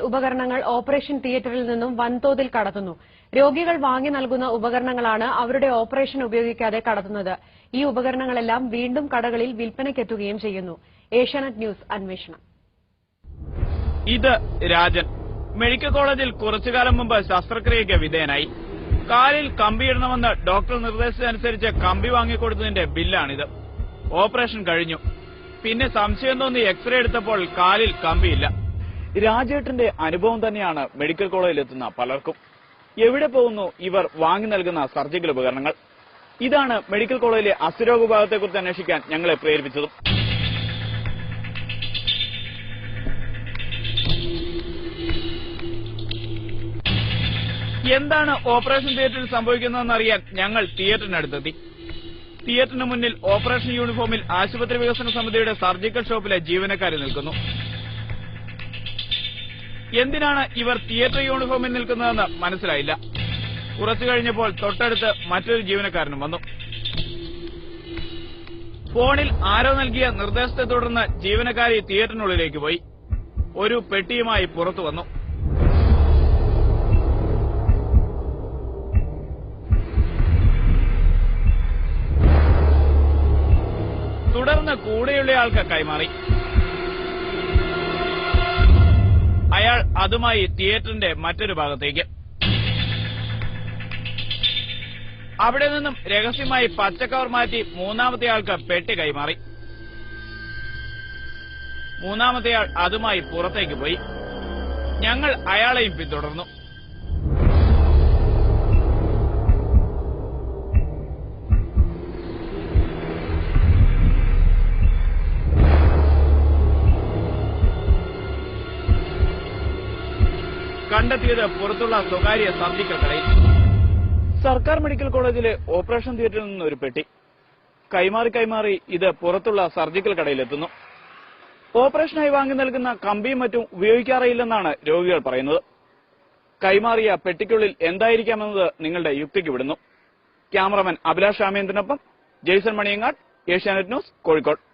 ഉപകരണങ്ങൾ ഓപ്പറേഷൻ തിയേറ്ററിൽ നിന്നും വൻതോതിൽ കടത്തുന്നു. രോഗികൾ വാങ്ങി നൽകുന്ന ഉപകരണങ്ങളാണ് അവരുടെ ഓപ്പറേഷൻ ഉപയോഗിക്കാതെ കടത്തുന്നത്. ഈ ഉപകരണങ്ങളെല്ലാം വീണ്ടും കടകളിൽ വിൽപ്പനയ്ക്കെത്തുകയും ചെയ്യുന്നു. ഏഷ്യാനെറ്റ് ന്യൂസ് അന്വേഷണം. ഇത് രാജൻ. മെഡിക്കൽ കോളേജിൽ കുറച്ചുകാലം മുമ്പ് ശസ്ത്രക്രിയയ്ക്ക് വിധേയനായി. കാലിൽ കമ്പിയിടണമെന്ന് ഡോക്ടർ നിർദ്ദേശിച്ചതനുസരിച്ച് കമ്പി വാങ്ങിക്കൊടുത്തതിന്റെ ബില്ലാണിത്. ഓപ്പറേഷൻ കഴിഞ്ഞു. പിന്നെ സംശയം തോന്നി എക്സ്റേ എടുത്തപ്പോൾ കാലിൽ കമ്പിയില്ല. രാജേട്ടന്റെ അനുഭവം തന്നെയാണ് മെഡിക്കൽ കോളേജിൽ എത്തുന്ന പലർക്കും. എവിടെ പോകുന്നു? ഇവർ വാങ്ങി നൽകുന്ന സർജിക്കൽ ഉപകരണങ്ങൾ. ഇതാണ് മെഡിക്കൽ കോളേജിലെ അസുരോഗ വിഭാഗത്തെക്കുറിച്ച് അന്വേഷിക്കാൻ ഞങ്ങളെ പ്രേരിപ്പിച്ചതും. എന്താണ് ഓപ്പറേഷൻ തിയേറ്ററിൽ സംഭവിക്കുന്നതെന്ന് അറിയാൻ ഞങ്ങൾ തിയേറ്ററിനടുത്തെത്തി. തിയേറ്ററിന് മുന്നിൽ ഓപ്പറേഷൻ യൂണിഫോമിൽ ആശുപത്രി വികസന സമിതിയുടെ സർജിക്കൽ ഷോപ്പിലെ ജീവനക്കാരെ നിൽക്കുന്നു. എന്തിനാണ് ഇവർ തിയേറ്റർ യൂണിഫോമിൽ നിൽക്കുന്നതെന്ന് മനസ്സിലായില്ല. കുറച്ചു കഴിഞ്ഞപ്പോൾ തൊട്ടടുത്ത് മറ്റൊരു ജീവനക്കാരനും വന്നു. ഫോണിൽ ആരോ നൽകിയ നിർദ്ദേശത്തെ തുടർന്ന് ജീവനക്കാരി തിയേറ്ററിനുള്ളിലേക്ക് പോയി. ഒരു പെട്ടിയുമായി പുറത്തു വന്നു. തുടർന്ന് കൂടെയുള്ളയാൾക്ക് കൈമാറി. അയാൾ അതുമായി തിയേറ്ററിന്റെ മറ്റൊരു ഭാഗത്തേക്ക്. അവിടെ നിന്നും രഹസ്യമായി പച്ചക്കവർ മാറ്റി മൂന്നാമത്തെ ആൾക്ക് പെട്ടി കൈമാറി. മൂന്നാമത്തെ ആൾ അതുമായി പുറത്തേക്ക് പോയി. ഞങ്ങൾ അയാളെയും പിന്തുടർന്നു. കണ്ടെത്തിയത് പുറത്തുള്ള സ്വകാര്യ സർജിക്കൽ കടയിൽ. സർക്കാർ മെഡിക്കൽ കോളേജിലെ ഓപ്പറേഷൻ തിയേറ്ററിൽ നിന്ന് ഒരു പെട്ടി. കൈമാറി കൈമാറി ഇത് പുറത്തുള്ള സർജിക്കൽ കടയിലെത്തുന്നു. ഓപ്പറേഷനായി വാങ്ങി നൽകുന്ന കമ്പിയും മറ്റും ഉപയോഗിക്കാറില്ലെന്നാണ് രോഗികൾ പറയുന്നത്. കൈമാറിയ പെട്ടിക്കുള്ളിൽ എന്തായിരിക്കാമെന്നത് നിങ്ങളുടെ യുക്തിക്ക് വിടുന്നു. ക്യാമറമാൻ അഭിലാഷ് രാമേന്ദ്രനൊപ്പം ജെയ്സൺ മണിയങ്ങാട് ഏഷ്യാനെറ്റ് ന്യൂസ് കോഴിക്കോട്.